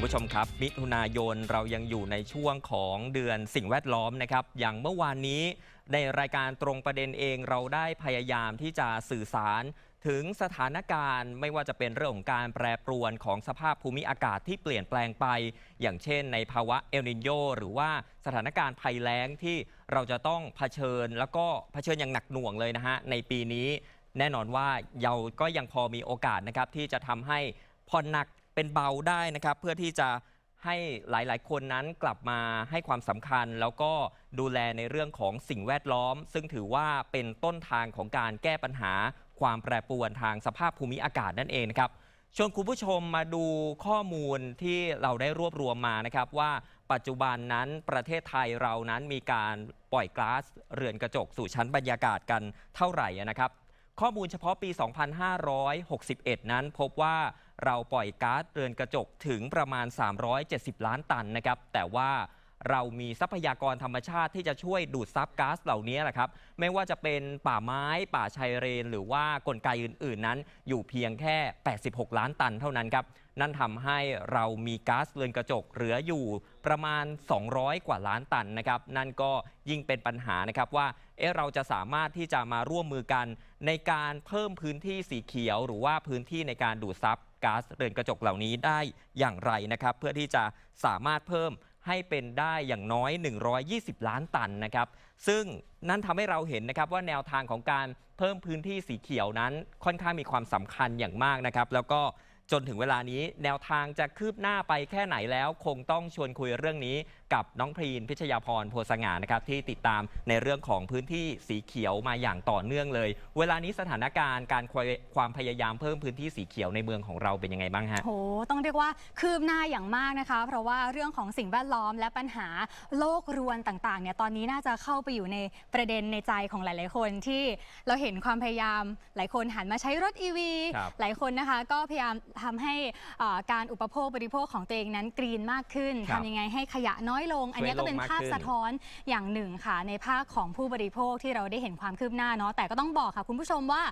คุณผู้ชมครับ มิถุนายนเรายังอยู่ในช่วงของเดือนสิ่งแวดล้อมนะครับ อย่างเมื่อวานนี้ในรายการตรงประเด็นเองเราได้พยายามที่จะสื่อสารถึงสถานการณ์ไม่ว่าจะเป็นเรื่องของการแปรปรวนของสภาพภูมิอากาศที่เปลี่ยนแปลงไป อย่างเช่นในภาวะเอลนิโยหรือว่าสถานการณ์ภัยแล้งที่เราจะต้องเผชิญ แล้วก็เผชิญอย่างหนักหน่วงเลยนะฮะในปีนี้ แน่นอนว่าเราก็ยังพอมีโอกาสนะครับที่จะทำให้ผ่อนหนัก เป็นเบาได้นะครับ เพื่อที่จะให้หลาย ๆ คนนั้นกลับมาให้ความสำคัญ แล้วก็ดูแลในเรื่องของสิ่งแวดล้อม ซึ่งถือว่าเป็นต้นทางของการแก้ปัญหาความแปรปรวนทางสภาพภูมิอากาศนั่นเองนะครับชวนคุณผู้ชมมาดูข้อมูลที่เราได้รวบรวมมานะครับ ว่าปัจจุบันนั้นประเทศไทยเรานั้นมีการปล่อยก๊าซเรือนกระจกสู่ชั้นบรรยากาศกันเท่าไหร่นะครับ ข้อมูลเฉพาะปี 2561 นั้นพบว่าเราปล่อยก๊าซเรือนกระจกถึงประมาณ 370 ล้านตันนะครับ แต่ว่า เรามีทรัพยากรธรรมชาติที่จะช่วยดูดซับก๊าซเหล่านี้แหละครับ ไม่ว่าจะเป็นป่าไม้ป่าชายเรนหรือว่ากลไกอื่น ๆ นั้น อยู่เพียงแค่ 86 ล้านตันเท่านั้นครับ นั่นทำให้เรามีก๊าซเรือนกระจกเหลืออยู่ประมาณ 200 กว่าล้านตันนะครับ นั่นก็ยิ่งเป็นปัญหานะครับว่าเอ๊ะเราจะสามารถที่จะมาร่วมมือกัน ในการเพิ่มพื้นที่สีเขียว หรือว่าพื้นที่ในการดูดซับก๊าซเรือนกระจกเหล่านี้ได้อย่างไรนะครับ เพื่อที่จะสามารถเพิ่ม ให้เป็นได้อย่างน้อย 120 ล้านตันนะครับ ซึ่งนั่นทำให้เราเห็นนะครับว่าแนวทางของการเพิ่มพื้นที่สีเขียวนั้นค่อนข้างมีความสำคัญอย่างมากนะครับ แล้วก็จนถึงเวลานี้แนวทางจะคืบหน้าไปแค่ไหนแล้ว คงต้องชวนคุยเรื่องนี้ กับน้องพรีนพิชยาพรโพสง่านะครับที่ติดตามในเรื่องของพื้นที่สีเขียวมาอย่างต่อเนื่องเลย เวลานี้สถานการณ์การความพยายามเพิ่มพื้นที่สีเขียวในเมืองของเราเป็นยังไงบ้างฮะโหต้องเรียกว่าคืบหน้าอย่างมากนะคะ เพราะว่าเรื่องของสิ่งแวดล้อมและปัญหาโลกรวนต่างๆเนี่ยตอนนี้น่าจะเข้าไปอยู่ในประเด็นในใจของหลาย ๆ คนที่เราเห็นความพยายามหลายคนหันมาใช้รถ EV ครับหลายคนนะคะก็พยายามทำให้อ่าการอุปโภคบริโภคของตัวเองนั้นกรีนมากขึ้นครับทำยังไงให้ขยะน้อยลง อันนี้ก็เป็นช่วยโลกมากภาพขึ้นสะท้อนอย่างหนึ่งค่ะ ในภาคของผู้บริโภคที่เราได้เห็นความคืบหน้าเนาะแต่ก็ต้องบอกค่ะคุณผู้ชมว่า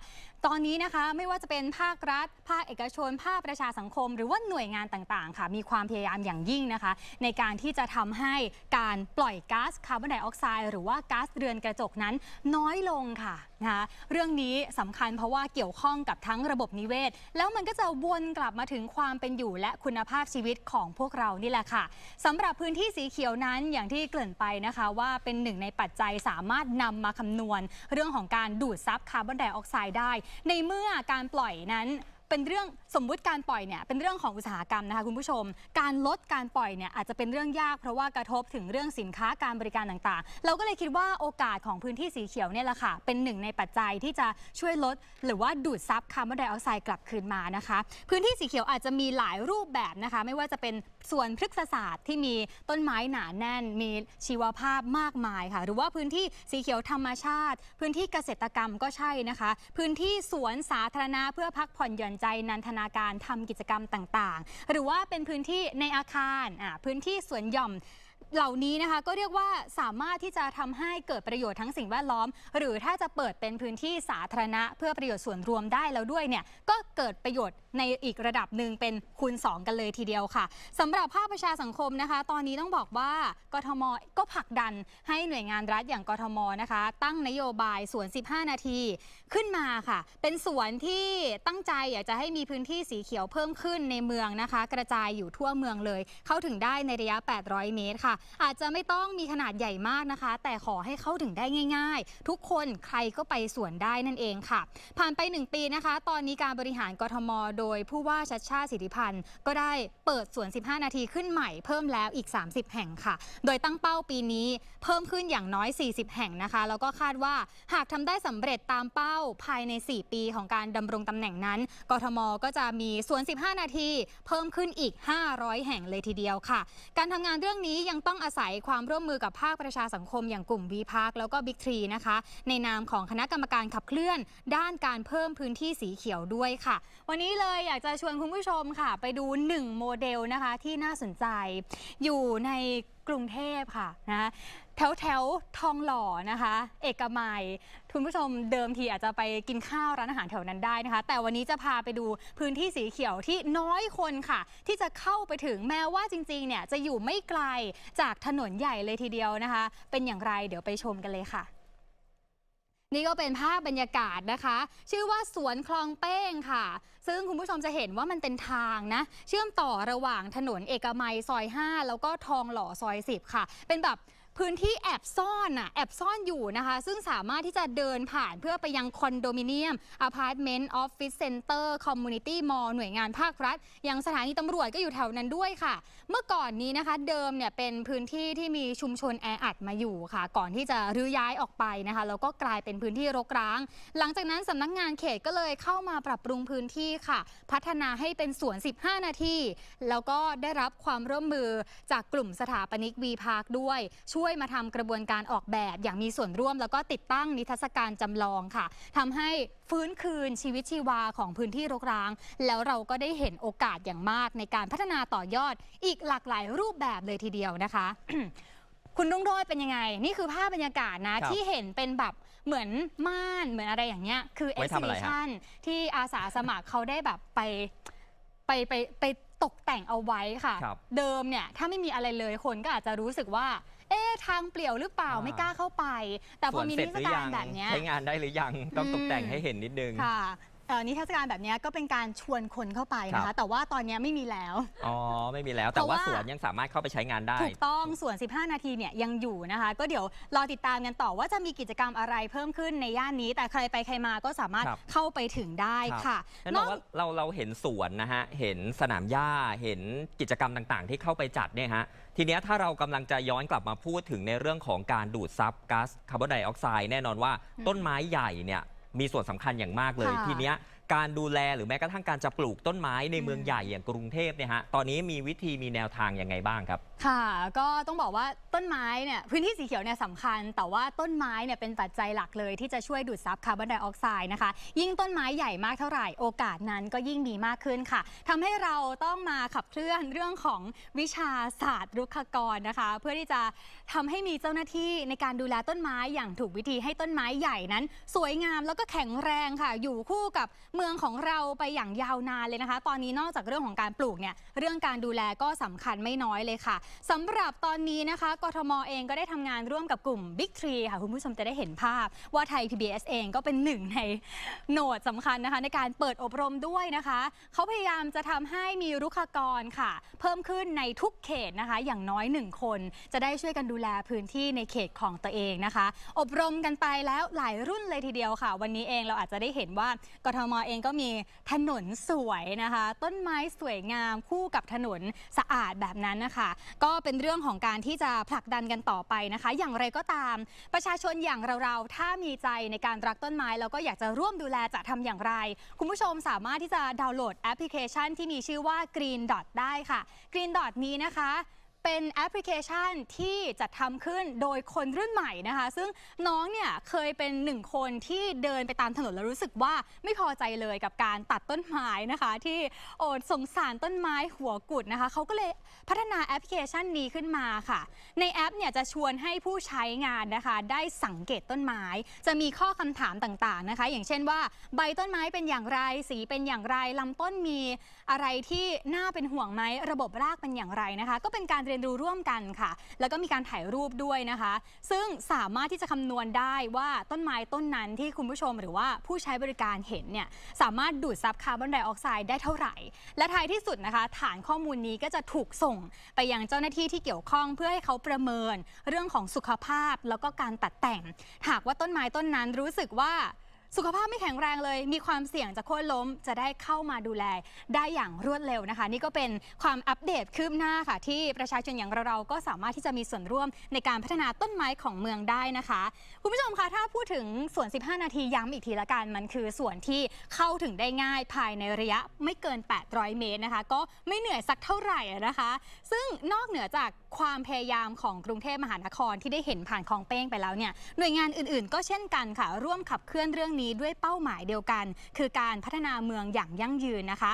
ตอนนี้นะคะไม่ว่าจะเป็นภาครัฐ ภาคเอกชน ภาคประชาสังคม หรือว่าหน่วยงานต่างๆ ค่ะ มีความพยายามอย่างยิ่งนะคะ ในการที่จะทำให้การปล่อยก๊าซคาร์บอนไดออกไซด์หรือว่าก๊าซเรือนกระจกนั้นน้อยลงค่ะ นะคะเรื่องนี้สำคัญเพราะว่าเกี่ยวข้องกับทั้งระบบนิเวศ แล้วมันก็จะวนกลับมาถึงความเป็นอยู่และคุณภาพชีวิตของพวกเรานี่แหละค่ะสำหรับพื้นที่สีเขียวนั้นอย่างที่เกริ่นไปนะคะ ว่าเป็นหนึ่งในปัจจัยสามารถนำมาคำนวณ เรื่องของการดูดซับคาร์บอนไดออกไซด์ได้ ในเมื่อการปล่อยนั้น เป็นเรื่องสมมุติการปล่อยเนี่ยเป็นเรื่องของอุตสาหกรรมนะคะคุณผู้ชม การลดการปล่อยเนี่ยอาจจะเป็นเรื่องยากเพราะว่ากระทบถึงเรื่องสินค้าการบริการต่างๆ เราก็เลยคิดว่าโอกาสของพื้นที่สีเขียวเนี่ยแหละค่ะเป็นหนึ่งในปัจจัยที่จะช่วยลด หรือว่าดูดซับคาร์บอนไดออกไซด์กลับคืนมานะคะ พื้นที่สีเขียวอาจจะมีหลายรูปแบบนะคะ ไม่ว่าจะเป็นส่วนพฤกษศาสตร์ที่มีต้นไม้หนาแน่น มีชีวภาพมากมายค่ะ หรือว่าพื้นที่สีเขียวธรรมชาติ พื้นที่เกษตรกรรมก็ใช่นะคะ พื้นที่สวนสาธารณะเพื่อพักผ่อนหย่อนใจนันทนาการทำกิจกรรมต่างๆ หรือว่าเป็นพื้นที่ในอาคารอ่าพื้นที่สวนหย่อม เหล่านี้นะคะก็เรียกว่าสามารถที่จะทำให้เกิดประโยชน์ทั้งสิ่งแวดล้อม หรือถ้าจะเปิดเป็นพื้นที่สาธารณะ เพื่อประโยชน์ส่วนรวมได้แล้วด้วยเนี่ยก็เกิดประโยชน์ในอีกระดับหนึ่งเป็นคูณ 2 กันเลยทีเดียวค่ะสำหรับภาคประชาสังคมนะคะ ตอนนี้ต้องบอกว่ากทมก็ผลักดันให้หน่วยงานรัฐอย่างกทมนะคะ ตั้งนโยบายสวน 15 นาทีขึ้นมาค่ะ เป็นสวนที่ตั้งใจอยากจะให้มีพื้นที่สีเขียวเพิ่มขึ้นในเมืองนะคะ กระจายอยู่ทั่วเมืองเลย เข้าถึงได้ในระยะ 800 เมตรค่ะอาจจะไม่ต้องมีขนาดใหญ่มากนะคะ แต่ขอให้เข้าถึงได้ง่าย ๆ ทุกคนใครก็ไปสวนได้นั่นเองค่ะ ผ่านไป 1 ปีนะคะ ตอนนี้การบริหารกทม โดยผู้ว่าชัดชาติสิทธิพันธ์ ก็ได้เปิดสวน 15 นาทีขึ้นใหม่เพิ่มแล้วอีก 30 แห่งค่ะ โดยตั้งเป้าปีนี้เพิ่มขึ้นอย่างน้อย 40 แห่งนะคะ แล้วก็คาดว่าหากทำได้สำเร็จตามเป้าภายใน 4 ปีของการดำรงตำแหน่งนั้นกทมก็จะมีสวน 15 นาที เพิ่มขึ้นอีก 500 แห่งเลยทีเดียวค่ะ การทำงานเรื่องนี้ยังต้องอาศัยความร่วมมือกับภาคประชาสังคมอย่างกลุ่มวีพาร์คแล้วก็บิ๊กทรีนะคะ ในนามของคณะกรรมการขับเคลื่อน ด้านการเพิ่มพื้นที่สีเขียวด้วยค่ะ วันนี้เลยอยากจะชวนคุณผู้ชมค่ะ ไปดู 1 โมเดลนะคะที่น่าสนใจ อยู่ใน กรุงเทพค่ะนะแถวแถวทองหล่อนะคะ เอกมัยคุณผู้ชมเดิมทีอาจจะไปกินข้าวร้านอาหารแถวนั้นได้นะคะ แต่วันนี้จะพาไปดูพื้นที่สีเขียวที่น้อยคนค่ะ ที่จะเข้าไปถึงแม้ว่าจริงๆเนี่ยจะอยู่ไม่ไกลจากถนนใหญ่เลยทีเดียวนะคะ เป็นอย่างไรเดี๋ยวไปชมกันเลยค่ะ นี่ก็เป็นภาพบรรยากาศนะคะ ชื่อว่าสวนคลองเป้งค่ะ ซึ่งคุณผู้ชมจะเห็นว่ามันเป็นทางนะ เชื่อมต่อระหว่างถนนเอกมัยซอย 5 แล้วก็ทองหล่อซอย 10 ค่ะ เป็นแบบ พื้นที่แอบซ่อนอะแอบซ่อนอยู่นะคะ ซึ่งสามารถที่จะเดินผ่านเพื่อไปยังคอนโดมิเนียมอพาร์ตเมนต์ออฟฟิศเซ็นเตอร์คอมมูนิตี้มอลหน่วยงานภาครัฐยังสถานีตำรวจก็อยู่แถวนั้นด้วยค่ะ เมื่อก่อนนี้นะคะเดิมเนี่ยเป็นพื้นที่ที่มีชุมชนแออัดมาอยู่ค่ะ ก่อนที่จะรื้อย้ายออกไปนะคะแล้วก็กลายเป็นพื้นที่รกร้าง หลังจากนั้นสำนักงานเขตก็เลยเข้ามาปรับปรุงพื้นที่ค่ะ พัฒนาให้เป็นสวน 15 นาทีแล้วก็ได้รับความร่วมมือจากกลุ่มสถาปนิกวีพาร์คด้วยช่วยมาทำกระบวนการออกแบบ อย่างมีส่วนร่วมแล้วก็ติดตั้งนิทรรศการจำลองค่ะทำให้ฟื้นคืนชีวิตชีวาของพื้นที่รกร้าง แล้วเราก็ได้เห็นโอกาสอย่างมากในการพัฒนาต่อยอดอีกหลากหลายรูปแบบเลยทีเดียวนะคะ คุณรุ่งโรจน์เป็นยังไง นี่คือภาพบรรยากาศนะครับที่เห็นเป็นแบบเหมือนม่านเหมือนอะไรอย่างเงี้ยคือไว้ทำอะไรฮะ exhibition ที่อาสาสมัครเขาได้แบบไปไปไปไปตกแต่งเอาไว้ค่ะครับเดิมเนี่ยถ้าไม่มีอะไรเลยคนก็อาจจะรู้สึกว่า เอ๊ะทางเปลี่ยวหรือเปล่าอ่า ไม่กล้าเข้าไป แต่พส่อวนมีเสร็นิจทรหรศรือการยังแบบเนี้ยใช้งานได้หรือยังต้องอืมตกแต่งให้เห็นนิดนึง ค่ะ เอ่อนิทรรศการแบบเนี้ยก็เป็นการชวนคนเข้าไปนะครัคะ บ แต่ว่าตอนเนี้ยไม่มีแล้ว อ๋อ ไม่มีแล้ว แต่เพราะว่าว่าสวนยังสามารถเข้าไปใช้งานได้ ถูกต้องส่วน 15 นาทีเนี่ยยังอยู่นะคะ ก็เดี๋ยวรอติดตามกันต่อว่าจะมีกิจกรรมอะไรเพิ่มขึ้นในย่านนี้ แต่ใครไปใครมาก็สามารถครับ เข้าไปถึงได้ครับค่ะ แน่นอนว่าเราเราเห็นสวนนะฮะ เห็นสนามหญ้า เห็นกิจกรรมต่างๆ ที่เข้าไปจัดเนี่ยฮะ ทีเนี้ยถ้าเรากำลังจะย้อนกลับมาพูดถึงในเรื่องของการดูดซับก๊าซคาร์บอนไดออกไซด์แน่นอนว่าอืมต้นไม้ใหญ่เนี่ย มีส่วนสำคัญอย่างมากเลยค่ะ ทีเนี้ย การดูแลหรือแม้กระทั่งการจะปลูกต้นไม้ในเมืองใหญ่อย่างกรุงเทพเนี่ยฮะตอนนี้มีวิธีมีแนวทางยังไงบ้างครับ ค่ะ ก็ต้องบอกว่าต้นไม้เนี่ยพื้นที่สีเขียวเนี่ยสำคัญ แต่ว่าต้นไม้เนี่ยเป็นปัจจัยหลักเลยที่จะช่วยดูดซับคาร์บอนไดออกไซด์นะคะ ยิ่งต้นไม้ใหญ่มากเท่าไหร่โอกาสนั้นก็ยิ่งมีมากขึ้นค่ะทำให้เราต้องมาขับเคลื่อนเรื่องของวิชาศาสตร์รุกขกรนะคะ เพื่อที่จะทำให้มีเจ้าหน้าที่ในการดูแลต้นไม้อย่างถูกวิธีให้ต้นไม้ใหญ่นั้น สวยงามแล้วก็แข็งแรงค่ะ อยู่คู่กับเมืองของเราไปอย่างยาวนานเลยนะคะ ตอนนี้นอกจากเรื่องของการปลูกเนี่ยเรื่องการดูแลก็สำคัญไม่น้อยเลยค่ะสำหรับตอนนี้นะคะกทมเองก็ได้ทำงานร่วมกับกลุ่ม Big Tree ค่ะคุณผู้ชมจะได้เห็นภาพว่าไทย PBS เองก็เป็นหนึ่งในโหนดสำคัญนะคะในการเปิดอบรมด้วยนะคะเขาพยายามจะทำให้มีรุกขกรค่ะ เพิ่มขึ้นในทุกเขตนะคะ อย่างน้อยหนึ่งคน จะได้ช่วยกันดูแลพื้นที่ในเขตของตัวเองนะคะ อบรมกันไปแล้วหลายรุ่นเลยทีเดียวค่ะ วันนี้เองเราอาจจะได้เห็นว่ากทมเองก็มีถนนสวยนะคะ ต้นไม้สวยงามคู่กับถนนสะอาดแบบนั้นนะคะ ก็เป็นเรื่องของการที่จะผลักดันกันต่อไปนะคะ อย่างไรก็ตาม ประชาชนอย่างเราๆถ้ามีใจในการรักต้นไม้แล้วก็อยากจะร่วมดูแลจะทำอย่างไร คุณผู้ชมสามารถที่จะดาวน์โหลดแอปพลิเคชันที่มีชื่อว่า Green Dot ได้ค่ะ Green Dot นี้นะคะ เป็นแอปพลิเคชันที่จัดทำขึ้นโดยคนรุ่นใหม่นะคะ ซึ่งน้องเนี่ยเคยเป็นหนึ่งคนที่เดินไปตามถนนแล้วรู้สึกว่าไม่พอใจเลยกับการตัดต้นไม้นะคะ ที่โอดสงสารต้นไม้หัวกุดนะคะเขาก็เลยพัฒนาแอปพลิเคชันนี้ขึ้นมาค่ะ ในแอปเนี่ยจะชวนให้ผู้ใช้งานนะคะ ได้สังเกตต้นไม้ จะมีข้อคำถามต่างๆนะคะ อย่างเช่นว่า ใบต้นไม้เป็นอย่างไร สีเป็นอย่างไรลำต้นมี อะไรที่น่าเป็นห่วงไหมระบบรากเป็นอย่างไรนะคะ ก็เป็นการเรียนรู้ร่วมกันค่ะ แล้วก็มีการถ่ายรูปด้วยนะคะ ซึ่งสามารถที่จะคำนวณได้ว่าต้นไม้ต้นนั้นที่คุณผู้ชมหรือว่าผู้ใช้บริการเห็นเนี่ยสามารถดูดซับคาร์บอนไดออกไซด์ได้เท่าไหร่ และท้ายที่สุดนะคะ ฐานข้อมูลนี้ก็จะถูกส่งไปยังเจ้าหน้าที่ที่เกี่ยวข้องเพื่อให้เขาประเมินเรื่องของสุขภาพแล้วก็การตัดแต่ง หากว่าต้นไม้ต้นนั้นรู้สึกว่า สุขภาพไม่แข็งแรงเลย มีความเสี่ยงจะโค่นล้มจะได้เข้ามาดูแลได้อย่างรวดเร็วนะคะ นี่ก็เป็นความอัปเดตคืบหน้าค่ะ ที่ประชาชนอย่างเรา ๆ ก็สามารถที่จะมีส่วนร่วมในการพัฒนาต้นไม้ของเมืองได้นะคะ คุณผู้ชมคะถ้าพูดถึงสวน 15 นาทีย้ำอีกทีละกันมันคือส่วนที่เข้าถึงได้ง่ายภายในระยะไม่เกิน 800 เมตรนะคะ ก็ไม่เหนื่อยสักเท่าไหร่นะคะ ซึ่งนอกเหนือจากความพยายามของกรุงเทพมหานครที่ได้เห็นผ่านคลองเป้งไปแล้วเนี่ยหน่วยงานอื่นๆ ก็เช่นกันค่ะ ร่วมขับเคลื่อนเรื่องนี้ด้วยเป้าหมายเดียวกัน คือการพัฒนาเมืองอย่างยั่งยืนนะคะ